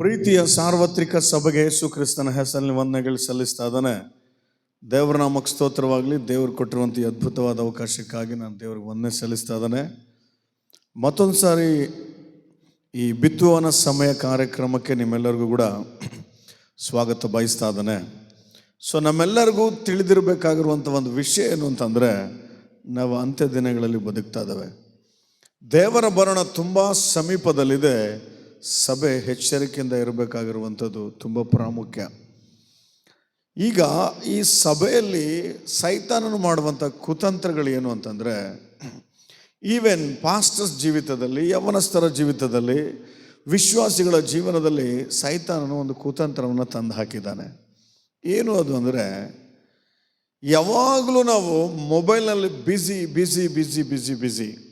ಪ್ರೀತಿಯ ಸಾರ್ವತ್ರಿಕ ಸಭೆಗೆ ಯೇಸು ಕ್ರಿಸ್ತನ ಹೆಸರಿನಲ್ಲಿ ವಂದನೆಗಳು ಸಲ್ಲಿಸ್ತಾ ಇದ್ದಾನೆ. ದೇವರ ನಾಮಕ್ಕೆ ಸ್ತೋತ್ರವಾಗಲಿ, ದೇವರು ಕೊಟ್ಟಿರುವಂಥ ಅದ್ಭುತವಾದ ಅವಕಾಶಕ್ಕಾಗಿ ನಾನು ದೇವ್ರಿಗೆ ವಂದನೆ ಸಲ್ಲಿಸ್ತಾ ಇದ್ದಾನೆ. ಮತ್ತೊಂದು ಸಾರಿ ಈ ಬಿತ್ತುವನ ಸಮಯ ಕಾರ್ಯಕ್ರಮಕ್ಕೆ ನಿಮ್ಮೆಲ್ಲರಿಗೂ ಕೂಡ ಸ್ವಾಗತ ಬಯಸ್ತಾ ಇದ್ದಾನೆ. ಸೊ, ನಮ್ಮೆಲ್ಲರಿಗೂ ತಿಳಿದಿರಬೇಕಾಗಿರುವಂಥ ಒಂದು ವಿಷಯ ಏನು ಅಂತಂದರೆ, ನಾವು ಅಂತ್ಯ ದಿನಗಳಲ್ಲಿ ಬದುಕ್ತಾ ಇದ್ದಾವೆ. ದೇವರ ಭರಣ ತುಂಬ ಸಮೀಪದಲ್ಲಿದೆ. ಸಭೆ ಎಚ್ಚರಿಕೆಯಿಂದ ಇರಬೇಕಾಗಿರುವಂಥದ್ದು ತುಂಬ ಪ್ರಾಮುಖ್ಯ. ಈಗ ಈ ಸಭೆಯಲ್ಲಿ ಸೈತಾನನು ಮಾಡುವಂಥ ಕುತಂತ್ರಗಳು ಏನು ಅಂತಂದರೆ, ಈವೆನ್ ಪಾಸ್ಟರ್ಸ್ ಜೀವಿತದಲ್ಲಿ, ಯವನಸ್ಥರ ಜೀವಿತದಲ್ಲಿ, ವಿಶ್ವಾಸಿಗಳ ಜೀವನದಲ್ಲಿ ಸೈತಾನನು ಒಂದು ಕುತಂತ್ರವನ್ನು ತಂದು ಹಾಕಿದ್ದಾನೆ. ಏನು ಅದು ಅಂದರೆ, ಯಾವಾಗಲೂ ನಾವು ಮೊಬೈಲ್ನಲ್ಲಿ busy busy busy busy busy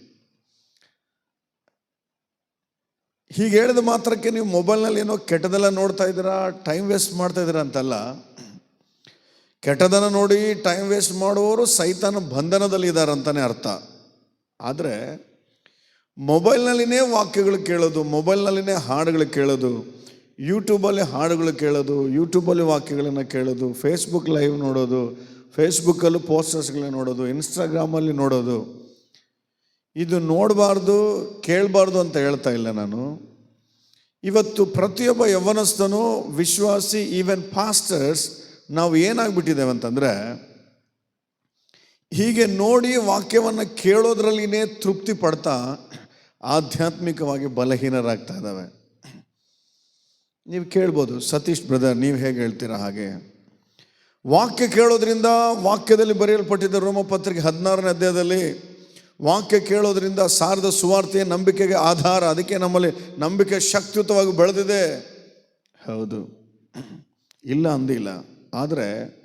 ಹೀಗೆ ಹೇಳಿದ ಮಾತ್ರಕ್ಕೆ ನೀವು ಮೊಬೈಲ್ನಲ್ಲಿ ಏನೋ ಕೆಟ್ಟದೆಲ್ಲ ನೋಡ್ತಾ ಇದ್ದೀರಾ ಟೈಮ್ ವೇಸ್ಟ್ ಮಾಡ್ತಾ ಇದ್ದೀರಾ ಅಂತಲ್ಲ, ಕೆಟ್ಟದನ್ನು ನೋಡಿ ಟೈಮ್ ವೇಸ್ಟ್ ಮಾಡುವವರು ಸೈತಾನ ಬಂಧನದಲ್ಲಿ ಇದ್ದಾರೆ ಅಂತಲೇ ಅರ್ಥ. ಆದರೆ ಮೊಬೈಲ್ನಲ್ಲಿನೇ ವಾಕ್ಯಗಳು ಕೇಳೋದು, ಮೊಬೈಲ್ನಲ್ಲಿನೇ ಹಾಡುಗಳು ಕೇಳೋದು ಯೂಟ್ಯೂಬಲ್ಲಿ ಹಾಡುಗಳು ಕೇಳೋದು ಯೂಟ್ಯೂಬಲ್ಲಿ ವಾಕ್ಯಗಳನ್ನು ಕೇಳೋದು ಫೇಸ್ಬುಕ್ ಲೈವ್ ನೋಡೋದು ಫೇಸ್ಬುಕ್ಕಲ್ಲೂ ಪೋಸ್ಟರ್ಸ್ಗಳನ್ನ ನೋಡೋದು ಇನ್ಸ್ಟಾಗ್ರಾಮಲ್ಲಿ ನೋಡೋದು. ಇದು ನೋಡಬಾರ್ದು, ಕೇಳಬಾರ್ದು ಅಂತ ಹೇಳ್ತಾ ಇಲ್ಲ ನಾನು. ಇವತ್ತು ಪ್ರತಿಯೊಬ್ಬ ಯವನಸ್ಥನು, ವಿಶ್ವಾಸಿ ಈವನ್ ಪಾಸ್ಟರ್ಸ್ ನಾವು ಏನಾಗ್ಬಿಟ್ಟಿದ್ದೇವೆ ಅಂತಂದರೆ, ಹೀಗೆ ನೋಡಿ ವಾಕ್ಯವನ್ನು ಕೇಳೋದ್ರಲ್ಲಿನೇ ತೃಪ್ತಿ ಪಡ್ತಾ ಆಧ್ಯಾತ್ಮಿಕವಾಗಿ ಬಲಹೀನರಾಗ್ತಾ ಇದ್ದಾವೆ. ನೀವು ಕೇಳ್ಬೋದು, ಸತೀಶ್ ಬ್ರದರ್ ನೀವು ಹೇಗೆ ಹೇಳ್ತೀರಾ ಹಾಗೆ. ವಾಕ್ಯ ಕೇಳೋದ್ರಿಂದ ವಾಕ್ಯದಲ್ಲಿ ಬರೆಯಲ್ಪಟ್ಟಿದ್ದ ರೋಮಪತ್ರಿಕೆ ಹದಿನಾರನೇ ಅಧ್ಯಾಯದಲ್ಲಿ ವಾಕ್ಯ ಕೇಳೋದ್ರಿಂದ ಸಾರದ ಸುವಾರ್ತೆಯ ನಂಬಿಕೆಗೆ ಆಧಾರ. ಅದಕ್ಕೆ ನಮ್ಮಲ್ಲಿ ನಂಬಿಕೆ ಶಕ್ತಿಯುತವಾಗಿ ಬೆಳೆದಿದೆ. ಹೌದು. ಇಲ್ಲ ಅಂದಿಲ್ಲ. ಆದರೆ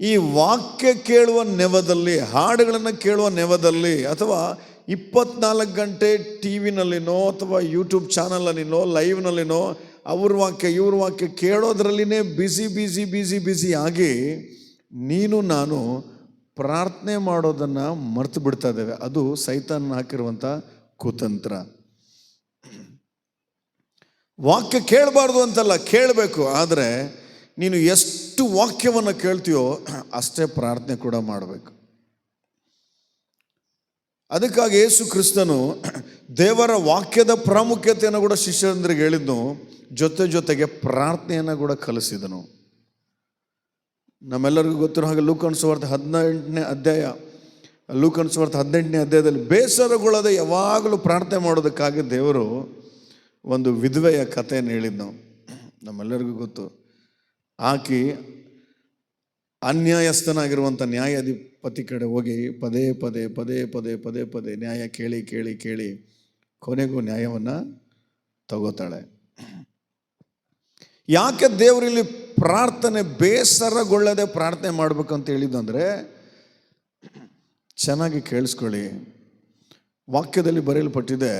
ಈ ವಾಕ್ಯ ಕೇಳುವ ನೆವದಲ್ಲಿ ಹಾಡುಗಳನ್ನು ಕೇಳುವ ನೆವದಲ್ಲಿ ಅಥವಾ ಇಪ್ಪತ್ನಾಲ್ಕು ಗಂಟೆ ಟಿ ವಿನಲ್ಲಿನೋ ಅಥವಾ ಯೂಟ್ಯೂಬ್ ಚಾನಲಲ್ಲಿನೋ ಲೈವ್ನಲ್ಲಿನೋ ಅವ್ರ ವಾಕ್ಯ ಇವ್ರ ವಾಕ್ಯ ಕೇಳೋದ್ರಲ್ಲಿನೇ ಬ್ಯುಸಿ ಬ್ಯುಸಿ ಬ್ಯುಸಿ ಬ್ಯುಸಿ ಆಗಿ ನೀನು ನಾನು ಪ್ರಾರ್ಥನೆ ಮಾಡೋದನ್ನು ಮರೆತು ಬಿಡ್ತಾ ಇದ್ದೇವೆ. ಅದು ಸೈತಾನ್ ಹಾಕಿರುವಂಥ ಕುತಂತ್ರ. ವಾಕ್ಯ ಕೇಳಬಾರ್ದು ಅಂತಲ್ಲ, ಕೇಳಬೇಕು. ಆದರೆ ನೀನು ಎಷ್ಟು ವಾಕ್ಯವನ್ನು ಕೇಳ್ತೀಯೋ ಅಷ್ಟೇ ಪ್ರಾರ್ಥನೆ ಕೂಡ ಮಾಡಬೇಕು. ಅದಕ್ಕಾಗಿ ಯೇಸು ಕ್ರಿಸ್ತನು ದೇವರ ವಾಕ್ಯದ ಪ್ರಾಮುಖ್ಯತೆಯನ್ನು ಕೂಡ ಶಿಷ್ಯರಂದ್ರಿಗೆ ಹೇಳಿದ್ನು, ಜೊತೆ ಜೊತೆಗೆ ಪ್ರಾರ್ಥನೆಯನ್ನು ಕೂಡ ಕಲಿಸಿದನು. ನಮ್ಮೆಲ್ಲರಿಗೂ ಗೊತ್ತಿರೋ ಹಾಗೆ ಲೂಕನ್ ಸುವಾರ್ಥ ಹದಿನೆಂಟನೇ ಅಧ್ಯಾಯ ಲೂಕನ್ ಸುವಾರ್ಥ ಹದಿನೆಂಟನೇ ಅಧ್ಯಾಯದಲ್ಲಿ ಬೇಸರಗೊಳ್ಳದೆ ಯಾವಾಗಲೂ ಪ್ರಾರ್ಥನೆ ಮಾಡೋದಕ್ಕಾಗಿ ದೇವರು ಒಂದು ವಿಧವೆಯ ಕಥೆಯನ್ನು ಹೇಳಿದ್ದು ನಮ್ಮೆಲ್ಲರಿಗೂ ಗೊತ್ತು. ಆಕಿ ಅನ್ಯಾಯಸ್ಥನಾಗಿರುವಂಥ ನ್ಯಾಯಾಧಿಪತಿ ಕಡೆ ಹೋಗಿ ಪದೇ ಪದೇ ಪದೇ ಪದೇ ಪದೇ ಪದೇ ನ್ಯಾಯ ಕೇಳಿ ಕೇಳಿ ಕೇಳಿ ಕೊನೆಗೂ ನ್ಯಾಯವನ್ನು ತಗೋತಾಳೆ. ಯಾಕೆ ದೇವರಲ್ಲಿ ಪ್ರಾರ್ಥನೆ ಬೇಸರಗೊಳ್ಳದೆ ಪ್ರಾರ್ಥನೆ ಮಾಡಬೇಕು ಅಂತ ಹೇಳಿದ್ದಂದರೆ ಚೆನ್ನಾಗಿ ಕೇಳಿಸ್ಕೊಳ್ಳಿ. ವಾಕ್ಯದಲ್ಲಿ ಬರೆಯಲ್ಪಟ್ಟಿದೆ,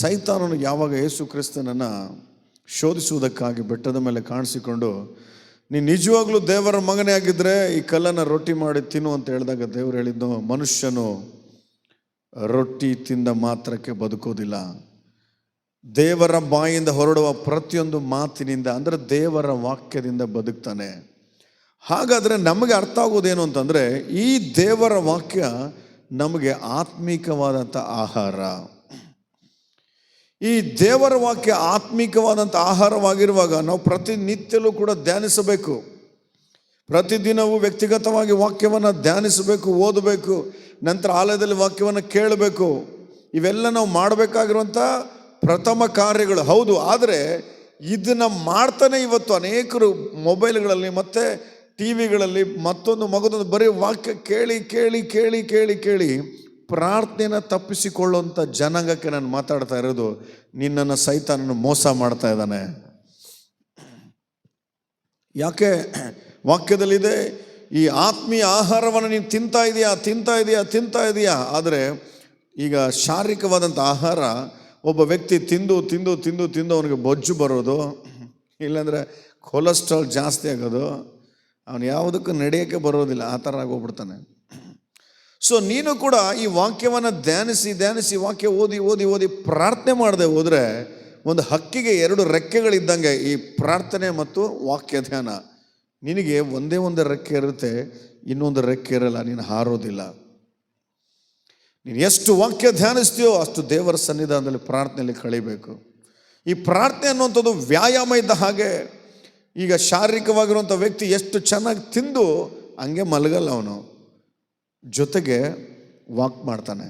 ಸೈತಾನನು ಯಾವಾಗ ಯೇಸು ಕ್ರಿಸ್ತನನ್ನು ಶೋಧಿಸುವುದಕ್ಕಾಗಿ ಬೆಟ್ಟದ ಮೇಲೆ ಕಾಣಿಸಿಕೊಂಡು ನೀನು ನಿಜವಾಗ್ಲೂ ದೇವರ ಮಗನೇ ಆಗಿದ್ದರೆ ಈ ಕಲ್ಲನ್ನು ರೊಟ್ಟಿ ಮಾಡಿ ತಿನ್ನು ಅಂತ ಹೇಳಿದಾಗ ದೇವರು ಹೇಳಿದ್ದು, ಮನುಷ್ಯನು ರೊಟ್ಟಿ ತಿಂದ ಮಾತ್ರಕ್ಕೆ ಬದುಕೋದಿಲ್ಲ. ದೇವರ ಬಾಯಿಂದ ಹೊರಡುವ ಪ್ರತಿಯೊಂದು ಮಾತಿನಿಂದ, ಅಂದರೆ ದೇವರ ವಾಕ್ಯದಿಂದ ಬದುಕ್ತಾನೆ. ಹಾಗಾದರೆ ನಮಗೆ ಅರ್ಥ ಆಗೋದೇನು ಅಂತಂದರೆ, ಈ ದೇವರ ವಾಕ್ಯ ನಮಗೆ ಆತ್ಮೀಕವಾದಂಥ ಆಹಾರ. ಈ ದೇವರ ವಾಕ್ಯ ಆತ್ಮಿಕವಾದಂಥ ಆಹಾರವಾಗಿರುವಾಗ ನಾವು ಪ್ರತಿನಿತ್ಯಲೂ ಕೂಡ ಧ್ಯಾನಿಸಬೇಕು. ಪ್ರತಿದಿನವೂ ವ್ಯಕ್ತಿಗತವಾಗಿ ವಾಕ್ಯವನ್ನು ಧ್ಯಾನಿಸಬೇಕು, ಓದಬೇಕು, ನಂತರ ಆಲಯದಲ್ಲಿ ವಾಕ್ಯವನ್ನು ಕೇಳಬೇಕು. ಇವೆಲ್ಲ ನಾವು ಮಾಡಬೇಕಾಗಿರುವಂಥ ಪ್ರಥಮ ಕಾರ್ಯಗಳು. ಹೌದು, ಆದರೆ ಇದನ್ನು ಮಾಡ್ತಾನೆ ಇವತ್ತು ಅನೇಕರು ಮೊಬೈಲ್ಗಳಲ್ಲಿ ಮತ್ತು ಟಿ ವಿಗಳಲ್ಲಿ ಮತ್ತೊಂದು ಮಗದೊಂದು ಬರೀ ವಾಕ್ಯ ಕೇಳಿ ಕೇಳಿ ಕೇಳಿ ಕೇಳಿ ಕೇಳಿ ಪ್ರಾರ್ಥನೆಯನ್ನು ತಪ್ಪಿಸಿಕೊಳ್ಳುವಂಥ ಜನಾಂಗಕ್ಕೆ ನಾನು ಮಾತಾಡ್ತಾ ಇರೋದು. ನಿನ್ನನ್ನು ಸೈತಾನನ್ನು ಮೋಸ ಮಾಡ್ತಾ ಇದ್ದಾನೆ. ಯಾಕೆ? ವಾಕ್ಯದಲ್ಲಿದೆ, ಈ ಆತ್ಮೀಯ ಆಹಾರವನ್ನು ನೀನು ತಿಂತಾ ಇದೆಯಾ ತಿಂತಾ ಇದೆಯಾ ತಿಂತಾ ಇದೆಯಾ. ಆದರೆ ಈಗ ಶಾರೀರಿಕವಾದಂಥ ಆಹಾರ ಒಬ್ಬ ವ್ಯಕ್ತಿ ತಿಂದು ತಿಂದು ತಿಂದು ತಿಂದು ಅವನಿಗೆ ಬೊಜ್ಜು ಬರೋದು, ಇಲ್ಲಾಂದರೆ ಕೊಲೆಸ್ಟ್ರಾಲ್ ಜಾಸ್ತಿ ಆಗೋದು, ಅವನು ಯಾವುದಕ್ಕೂ ನಡೆಯೋಕ್ಕೆ ಬರೋದಿಲ್ಲ, ಆ ಥರ ಆಗೋಗ್ಬಿಡ್ತಾನೆ. ಸೊ ನೀನು ಕೂಡ ಈ ವಾಕ್ಯವನ್ನು ಧ್ಯಾನಿಸಿ ಧ್ಯಾನಿಸಿ ವಾಕ್ಯ ಓದಿ ಓದಿ ಓದಿ ಪ್ರಾರ್ಥನೆ ಮಾಡದೆ ಹೋದರೆ ಒಂದು ಹಕ್ಕಿಗೆ ಎರಡು ರೆಕ್ಕೆಗಳಿದ್ದಂಗೆ ಈ ಪ್ರಾರ್ಥನೆ ಮತ್ತು ವಾಕ್ಯ ಧ್ಯಾನ, ನಿನಗೆ ಒಂದೇ ಒಂದು ರೆಕ್ಕೆ ಇರುತ್ತೆ, ಇನ್ನೊಂದು ರೆಕ್ಕೆ ಇರಲ್ಲ, ನೀನು ಹಾರೋದಿಲ್ಲ. ನೀನು ಎಷ್ಟು ವಾಕ್ಯ ಧ್ಯಾನಿಸ್ತೀಯೋ ಅಷ್ಟು ದೇವರ ಸನ್ನಿಧಾನದಲ್ಲಿ ಪ್ರಾರ್ಥನೆಯಲ್ಲಿ ಕಳಿಬೇಕು. ಈ ಪ್ರಾರ್ಥನೆ ಅನ್ನುವಂಥದ್ದು ವ್ಯಾಯಾಮ ಇದ್ದ ಹಾಗೆ ಈಗ ಶಾರೀರಿಕವಾಗಿರುವಂಥ ವ್ಯಕ್ತಿ ಎಷ್ಟು ಚೆನ್ನಾಗಿ ತಿಂದು ಹಂಗೆ ಮಲಗಲ್ಲ ಅವನು. ಜೊತೆಗೆ ವಾಕ್ ಮಾಡ್ತಾನೆ.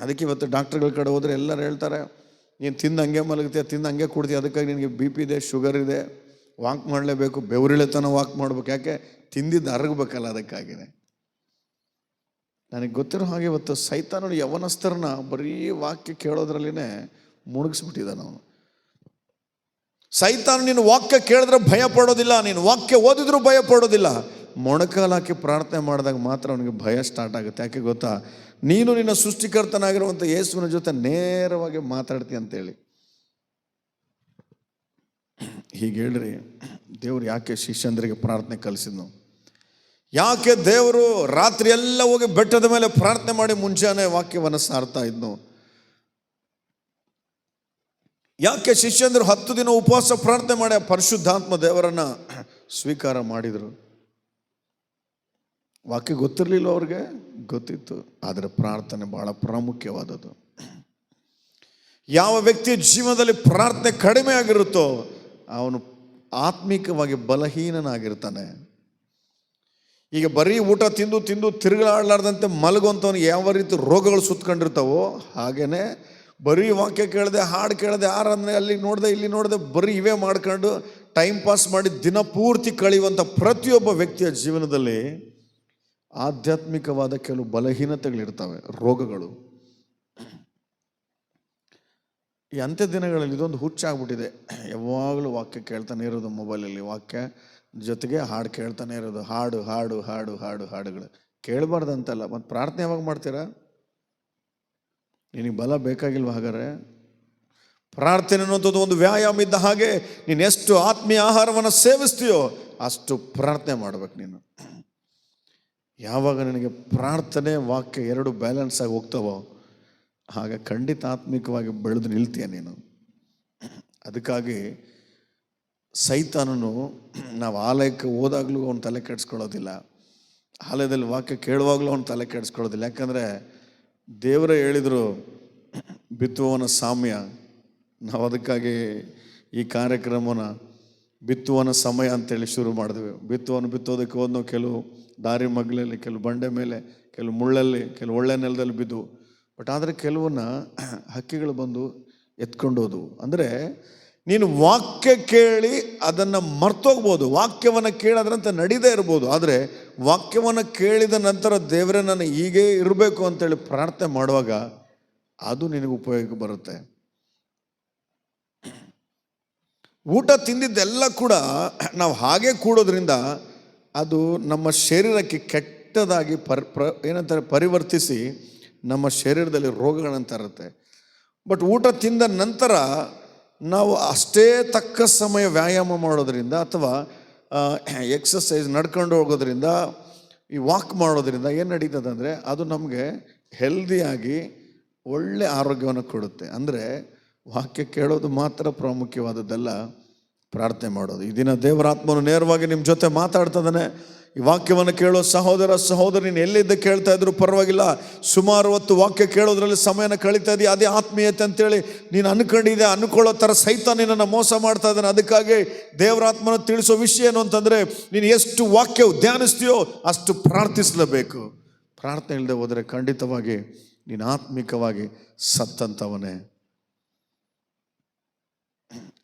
ಅದಕ್ಕೆ ಇವತ್ತು ಡಾಕ್ಟ್ರುಗಳ ಕಡೆ ಹೋದರೆ ಎಲ್ಲರೂ ಹೇಳ್ತಾರೆ, ನೀನು ತಿಂದು ಹಂಗೆ ಮಲಗ್ತೀಯ? ತಿಂದು ಹಂಗೆ ಕುಡ್ತೀಯ? ಅದಕ್ಕಾಗಿ ನಿನಗೆ ಬಿ ಪಿ ಇದೆ, ಶುಗರ್ ಇದೆ. ವಾಕ್ ಮಾಡಲೇಬೇಕು, ಬೆವರಿಳೆತನ ವಾಕ್ ಮಾಡ್ಬೇಕು. ಯಾಕೆ? ತಿಂದಿದ್ದು ಅರಗಬೇಕಲ್ಲ ಅದಕ್ಕಾಗಿದೆ ನನಗೆ ಗೊತ್ತಿರೋ ಹಾಗೆ ಇವತ್ತು ಸೈತಾನನು ಯವನಸ್ಥರನ್ನ ಬರೀ ವಾಕ್ಯ ಕೇಳೋದ್ರಲ್ಲಿನೇ ಮುಳುಗಿಸ್ಬಿಟ್ಟಿದ್ದಾನೆ ಅವನು. ಸೈತಾನ, ನೀನು ವಾಕ್ಯ ಕೇಳಿದ್ರೆ ಭಯ ಪಡೋದಿಲ್ಲ, ನೀನು ವಾಕ್ಯ ಓದಿದ್ರು ಭಯ ಪಡೋದಿಲ್ಲ. ಮೊಣಕಾಲು ಹಾಕಿ ಪ್ರಾರ್ಥನೆ ಮಾಡಿದಾಗ ಮಾತ್ರ ಅವನಿಗೆ ಭಯ ಸ್ಟಾರ್ಟ್ ಆಗುತ್ತೆ. ಯಾಕೆ ಗೊತ್ತಾ? ನೀನು ನಿನ್ನ ಸೃಷ್ಟಿಕರ್ತನಾಗಿರುವಂಥ ಯೇಸುವಿನ ಜೊತೆ ನೇರವಾಗಿ ಮಾತಾಡ್ತೀಯ ಅಂತೇಳಿ. ಹೀಗೆ ಹೇಳ್ರಿ, ದೇವ್ರು ಯಾಕೆ ಶಿಷ್ಯಂದ್ರಿಗೆ ಪ್ರಾರ್ಥನೆ ಕಲಿಸಿದ್ನು? ಯಾಕೆ ದೇವರು ರಾತ್ರಿ ಎಲ್ಲ ಹೋಗಿ ಬೆಟ್ಟದ ಮೇಲೆ ಪ್ರಾರ್ಥನೆ ಮಾಡಿ ಮುಂಜಾನೆ ವಾಕ್ಯವನ್ನು ಸಾರ್ತಾ ಇದ್ನು? ಯಾಕೆ ಶಿಷ್ಯಂದರು ಹತ್ತು ದಿನ ಉಪವಾಸ ಪ್ರಾರ್ಥನೆ ಮಾಡಿ ಆ ಪರಿಶುದ್ಧಾತ್ಮ ದೇವರನ್ನ ಸ್ವೀಕಾರ ಮಾಡಿದರು? ವಾಕ್ಯ ಗೊತ್ತಿರಲಿಲ್ಲ ಅವ್ರಿಗೆ? ಗೊತ್ತಿತ್ತು. ಆದರೆ ಪ್ರಾರ್ಥನೆ ಬಹಳ ಪ್ರಾಮುಖ್ಯವಾದದ್ದು. ಯಾವ ವ್ಯಕ್ತಿಯ ಜೀವನದಲ್ಲಿ ಪ್ರಾರ್ಥನೆ ಕಡಿಮೆ ಆಗಿರುತ್ತೋ, ಅವನು ಆತ್ಮಿಕವಾಗಿ ಬಲಹೀನನಾಗಿರ್ತಾನೆ. ಈಗ ಬರೀ ಊಟ ತಿಂದು ತಿಂದು ತಿರುಗಾಡಲಾರ್ದಂತೆ ಮಲಗುವಂಥವ್ನಿಗೆ ಯಾವ ರೀತಿ ರೋಗಗಳು ಸುತ್ಕೊಂಡಿರ್ತಾವೋ ಹಾಗೇ ಬರೀ ವಾಕ್ಯ ಕೇಳಿದೆ, ಹಾಡು ಕೇಳಿದೆ, ಆರಾಧನೆ ಅಲ್ಲಿ ನೋಡಿದೆ, ಇಲ್ಲಿ ನೋಡಿದೆ ಬರೀ ಇವೇ ಮಾಡ್ಕೊಂಡು ಟೈಮ್ ಪಾಸ್ ಮಾಡಿ ದಿನ ಪೂರ್ತಿ ಕಳೆಯುವಂಥ ಪ್ರತಿಯೊಬ್ಬ ವ್ಯಕ್ತಿಯ ಜೀವನದಲ್ಲಿ ಆಧ್ಯಾತ್ಮಿಕವಾದ ಕೆಲವು ಬಲಹೀನತೆಗಳಿರ್ತವೆ, ರೋಗಗಳು. ಈ ಅಂತ್ಯ ದಿನಗಳಲ್ಲಿ ಇದೊಂದು ಹುಚ್ಚಾಗ್ಬಿಟ್ಟಿದೆ. ಯಾವಾಗಲೂ ವಾಕ್ಯ ಕೇಳ್ತಾನೆ ಇರೋದು ಮೊಬೈಲಲ್ಲಿ ವಾಕ್ಯ. ಜೊತೆಗೆ ಹಾಡು ಕೇಳ್ತಾನೆ ಇರೋದು. ಹಾಡು ಹಾಡು ಹಾಡು ಹಾಡು, ಹಾಡುಗಳು. ಕೇಳಬಾರ್ದಂತಲ್ಲ. ಮತ್ತು ಪ್ರಾರ್ಥನೆ ಯಾವಾಗ ಮಾಡ್ತೀರಾ? ನಿನಗೆ ಬಲ ಬೇಕಾಗಿಲ್ವ ಹಾಗಾದ್ರೆ? ಪ್ರಾರ್ಥನೆ ಅನ್ನೋಂಥದ್ದು ಒಂದು ವ್ಯಾಯಾಮ ಇದ್ದ ಹಾಗೆ ನೀನು ಎಷ್ಟು ಆತ್ಮೀಯ ಆಹಾರವನ್ನು ಸೇವಿಸ್ತೀಯೋ ಅಷ್ಟು ಪ್ರಾರ್ಥನೆ ಮಾಡ್ಬೇಕು ನೀನು. ಯಾವಾಗ ನಿನಗೆ ಪ್ರಾರ್ಥನೆ, ವಾಕ್ಯ ಎರಡು ಬ್ಯಾಲೆನ್ಸ್ ಆಗಿ ಹೋಗ್ತಾವೋ ಹಾಗೆ ಖಂಡಿತ ಆತ್ಮಿಕವಾಗಿ ಬೆಳೆದು ನಿಲ್ತೀಯ ನೀನು. ಅದಕ್ಕಾಗಿ ಸೈತಾನನು ನಾವು ಆಲಯಕ್ಕೆ ಹೋದಾಗಲೂ ಅವ್ನು ತಲೆ ಕೆಡಿಸ್ಕೊಳ್ಳೋದಿಲ್ಲ. ಆಲಯದಲ್ಲಿ ವಾಕ್ಯ ಕೇಳುವಾಗಲೂ ಅವ್ನು ತಲೆ ಕೆಡಿಸ್ಕೊಳ್ಳೋದಿಲ್ಲ. ಯಾಕಂದರೆ ದೇವರೇ ಹೇಳಿದರು, ಬಿತ್ತುವವನ ಸಾಮ್ಯ, ನಾವು ಅದಕ್ಕಾಗಿ ಈ ಕಾರ್ಯಕ್ರಮನ ಬಿತ್ತುವನ ಸಮಯ ಅಂತೇಳಿ ಶುರು ಮಾಡಿದ್ವಿ. ಬಿತ್ತುವನು ಬಿತ್ತೋದಕ್ಕೆ ಹೋದ್ನೋ ಕೆಲವು ದಾರಿ ಮಗ್ಲಲ್ಲಿ ಕೆಲವು ಬಂಡೆ ಮೇಲೆ, ಕೆಲವು ಮುಳ್ಳಲ್ಲಿ, ಕೆಲವು ಒಳ್ಳೆ ನೆಲದಲ್ಲಿ ಬಿದ್ದು ಬಟ್ ಆದರೆ ಕೆಲವನ್ನ ಹಕ್ಕಿಗಳು ಬಂದು ಎತ್ಕೊಂಡೋದು ಅಂದರೆ ನೀನು ವಾಕ್ಯ ಕೇಳಿ ಅದನ್ನು ಮರ್ತೋಗ್ಬೋದು. ವಾಕ್ಯವನ್ನು ಕೇಳೋದ್ರಂತ ನಡೀದೇ ಇರ್ಬೋದು. ಆದರೆ ವಾಕ್ಯವನ್ನು ಕೇಳಿದ ನಂತರ ದೇವರೇ ನಾನು ಹೀಗೇ ಇರಬೇಕು ಅಂತೇಳಿ ಪ್ರಾರ್ಥನೆ ಮಾಡುವಾಗ ಅದು ನಿನಗೆ ಉಪಯೋಗಕ್ಕೆ ಬರುತ್ತೆ. ಊಟ ತಿಂದಿದ್ದೆಲ್ಲ ಕೂಡ ನಾವು ಹಾಗೆ ಕೂಡೋದ್ರಿಂದ ಅದು ನಮ್ಮ ಶರೀರಕ್ಕೆ ಕೆಟ್ಟದಾಗಿ ಪರ್ ಪ್ರ ಏನಂತಾರೆ ಪರಿವರ್ತಿಸಿ ನಮ್ಮ ಶರೀರದಲ್ಲಿ ರೋಗಗಳಂತ ಇರುತ್ತೆ ಬಟ್ ಊಟ ತಿಂದ ನಂತರ ನಾವು ಅಷ್ಟೇ ತಕ್ಕ ಸಮಯ ವ್ಯಾಯಾಮ ಮಾಡೋದ್ರಿಂದ ಅಥವಾ ಎಕ್ಸಸೈಸ್ ನಡ್ಕೊಂಡು ಹೋಗೋದ್ರಿಂದ, ಈ ವಾಕ್ ಮಾಡೋದ್ರಿಂದ ಏನು ನಡೀತದೆ ಅಂದರೆ ಅದು ನಮಗೆ ಹೆಲ್ದಿಯಾಗಿ ಒಳ್ಳೆ ಆರೋಗ್ಯವನ್ನು ಕೊಡುತ್ತೆ. ಅಂದರೆ ವಾಕ್ಯ ಕೇಳೋದು ಮಾತ್ರ ಪ್ರಾಮುಖ್ಯವಾದದ್ದಲ್ಲ, ಪ್ರಾರ್ಥನೆ ಮಾಡೋದು. ಈ ದಿನ ದೇವರಾತ್ಮನು ನೇರವಾಗಿ ನಿಮ್ಮ ಜೊತೆ ಮಾತಾಡ್ತದಾನೆ. ಈ ವಾಕ್ಯವನ್ನು ಕೇಳೋ ಸಹೋದರ ಸಹೋದರಿ ಎಲ್ಲಿದ್ದ ಕೇಳ್ತಾ ಇದ್ರು ಪರವಾಗಿಲ್ಲ. ಸುಮಾರು ಹೊತ್ತು ವಾಕ್ಯ ಕೇಳೋದ್ರಲ್ಲಿ ಸಮಯನ ಕಳೀತಾ ಇದೆಯಾ, ಅದೇ ಆತ್ಮೀಯತೆ ಅಂತೇಳಿ ನೀನು ಅನ್ಕೊಂಡಿದ್ದೆ, ಅನ್ಕೊಳ್ಳೋ ಥರ ಸಹಿತ ನಿನ್ನನ್ನು ಮೋಸ ಮಾಡ್ತಾ ಇದ್ದಾನೆ. ಅದಕ್ಕಾಗಿ ದೇವರಾತ್ಮನ ತಿಳಿಸೋ ವಿಷಯ ಏನು ಅಂತಂದರೆ, ನೀನು ಎಷ್ಟು ವಾಕ್ಯ ಧ್ಯಾನಿಸ್ತೀಯೋ ಅಷ್ಟು ಪ್ರಾರ್ಥಿಸಲೇಬೇಕು. ಪ್ರಾರ್ಥನೆ ಇಲ್ಲದೆ ಹೋದರೆ ಖಂಡಿತವಾಗಿ ನೀನು ಆತ್ಮಿಕವಾಗಿ ಸತ್ತಂತವನೇ.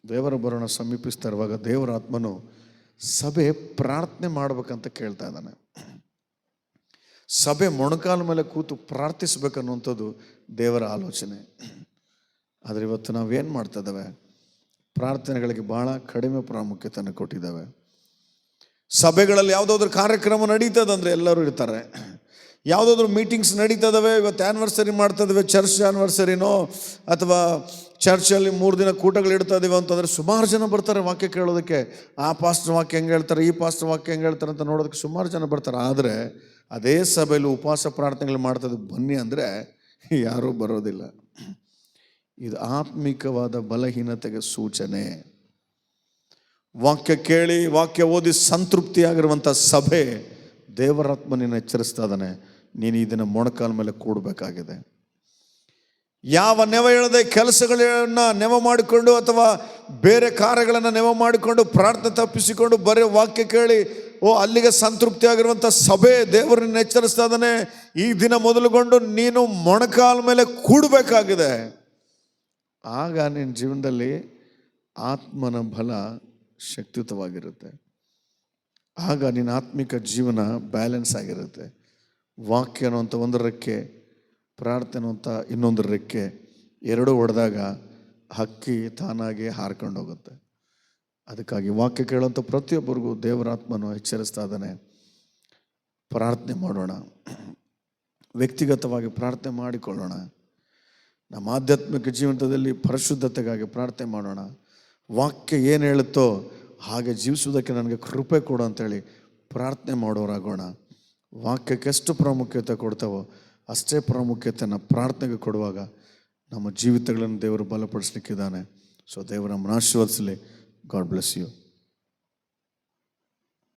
ದೇವರ ಬರೋಣ ಸಮೀಪಿಸ್ತಾ ಇರುವಾಗ ದೇವರ ಆತ್ಮನು ಸಭೆ ಪ್ರಾರ್ಥನೆ ಮಾಡ್ಬೇಕಂತ ಕೇಳ್ತಾ ಇದ್ದಾನೆ. ಸಭೆ ಮೊಣಕಾಲ ಮೇಲೆ ಕೂತು ಪ್ರಾರ್ಥಿಸ್ಬೇಕನ್ನುವಂಥದ್ದು ದೇವರ ಆಲೋಚನೆ. ಆದರೆ ಇವತ್ತು ನಾವೇನು ಮಾಡ್ತಾ ಇದ್ದಾವೆ? ಪ್ರಾರ್ಥನೆಗಳಿಗೆ ಬಹಳ ಕಡಿಮೆ ಪ್ರಾಮುಖ್ಯತೆಯನ್ನು ಕೊಟ್ಟಿದ್ದಾವೆ. ಸಭೆಗಳಲ್ಲಿ ಯಾವುದಾದ್ರು ಕಾರ್ಯಕ್ರಮ ನಡೀತದಂದ್ರೆ ಎಲ್ಲರೂ ಇರ್ತಾರೆ. ಯಾವುದಾದ್ರೂ ಮೀಟಿಂಗ್ಸ್ ನಡೀತದವೆ? ಇವತ್ತು ಆ್ಯನಿವರ್ಸರಿ ಮಾಡ್ತದವೆ? ಚರ್ಚ್ ಆ್ಯನಿವರ್ಸರಿನೋ ಅಥವಾ ಚರ್ಚಲ್ಲಿ ಮೂರು ದಿನ ಕೂಟಗಳು ಇಡ್ತಾ ಇದೀವಿ ಅಂತಂದರೆ ಸುಮಾರು ಜನ ಬರ್ತಾರೆ ವಾಕ್ಯ ಕೇಳೋದಕ್ಕೆ. ಆ ಪಾಸ್ಟರ್ ವಾಕ್ಯ ಹೆಂಗೆ ಹೇಳ್ತಾರೆ? ಈ ಪಾಸ್ಟರ್ ವಾಕ್ಯ ಹೆಂಗೆ ಹೇಳ್ತಾರೆ ಅಂತ ನೋಡೋದಕ್ಕೆ ಸುಮಾರು ಜನ ಬರ್ತಾರೆ. ಆದರೆ ಅದೇ ಸಭೆಯಲ್ಲಿ ಉಪವಾಸ ಪ್ರಾರ್ಥನೆಗಳು ಮಾಡ್ತದೆ ಬನ್ನಿ ಅಂದರೆ ಯಾರೂ ಬರೋದಿಲ್ಲ. ಇದು ಆತ್ಮಿಕವಾದ ಬಲಹೀನತೆಗೆ ಸೂಚನೆ. ವಾಕ್ಯ ಕೇಳಿ, ವಾಕ್ಯ ಓದಿ ಸಂತೃಪ್ತಿಯಾಗಿರುವಂಥ ಸಭೆ. ದೇವರಾತ್ಮನಿನ ಎಚ್ಚರಿಸ್ತಾ ಇದ್ದಾನೆ, ನೀನು ಇದನ್ನು ಮೊಣಕಾಲ ಮೇಲೆ ಕೂಡಬೇಕಾಗಿದೆ. ಯಾವ ನೆವ ಹೇಳದೆ ಕೆಲಸಗಳನ್ನ ನೆವ ಮಾಡಿಕೊಂಡು ಅಥವಾ ಬೇರೆ ಕಾರ್ಯಗಳನ್ನು ನೆವ ಮಾಡಿಕೊಂಡು ಪ್ರಾರ್ಥನೆ ತಪ್ಪಿಸಿಕೊಂಡು ಬರೀ ವಾಕ್ಯ ಕೇಳಿ, ಓ, ಅಲ್ಲಿಗೆ ಸಂತೃಪ್ತಿ ಆಗಿರುವಂಥ ಸಭೆ ದೇವರನ್ನ ಎಚ್ಚರಿಸ್ತಾ ಇದ್ದಾನೆ. ಈ ದಿನ ಮೊದಲುಗೊಂಡು ನೀನು ಮೊಣಕಾಲ ಮೇಲೆ ಕೂಡಬೇಕಾಗಿದೆ. ಆಗ ನಿನ್ನ ಜೀವನದಲ್ಲಿ ಆತ್ಮನ ಬಲ ಶಕ್ತಿಯುತವಾಗಿರುತ್ತೆ. ಆಗ ನಿನ್ನ ಆತ್ಮಿಕ ಜೀವನ ಬ್ಯಾಲೆನ್ಸ್ ಆಗಿರುತ್ತೆ. ವಾಕ್ಯ ಅನ್ನುವಂಥ ಒಂದು ರೆಕ್ಕೆ, ಪ್ರಾರ್ಥನೆ ಅಂತ ಇನ್ನೊಂದು ರೆಕ್ಕೆ, ಎರಡೂ ಹೊಡೆದಾಗ ಹಕ್ಕಿ ತಾನಾಗೆ ಹಾರ್ಕೊಂಡು ಹೋಗುತ್ತೆ. ಅದಕ್ಕಾಗಿ ವಾಕ್ಯ ಕೇಳುವಂಥ ಪ್ರತಿಯೊಬ್ಬರಿಗೂ ದೇವರಾತ್ಮನು ಎಚ್ಚರಿಸ್ತಾ ಇದ್ದಾನೆ. ಪ್ರಾರ್ಥನೆ ಮಾಡೋಣ. ವ್ಯಕ್ತಿಗತವಾಗಿ ಪ್ರಾರ್ಥನೆ ಮಾಡಿಕೊಳ್ಳೋಣ. ನಮ್ಮ ಆಧ್ಯಾತ್ಮಿಕ ಜೀವನದಲ್ಲಿ ಪರಿಶುದ್ಧತೆಗಾಗಿ ಪ್ರಾರ್ಥನೆ ಮಾಡೋಣ. ವಾಕ್ಯ ಏನು ಹೇಳುತ್ತೋ ಹಾಗೆ ಜೀವಿಸುವುದಕ್ಕೆ ನನಗೆ ಕೃಪೆ ಕೊಡು ಅಂತೇಳಿ ಪ್ರಾರ್ಥನೆ ಮಾಡೋರಾಗೋಣ. ವಾಕ್ಯಕ್ಕೆ ಎಷ್ಟು ಪ್ರಾಮುಖ್ಯತೆ ಕೊಡ್ತಾವೋ ಅಷ್ಟೇ ಪ್ರಾಮುಖ್ಯತೆಯನ್ನು ಪ್ರಾರ್ಥನೆಗೆ ಕೊಡುವಾಗ ನಮ್ಮ ಜೀವಿತಗಳನ್ನು ದೇವರು ಬಲಪಡಿಸ್ಲಿಕ್ಕಿದ್ದಾನೆ. ಸೊ ದೇವರ ನಮ್ಮನ್ನು ಆಶೀರ್ವದಿಸಲಿ. God bless you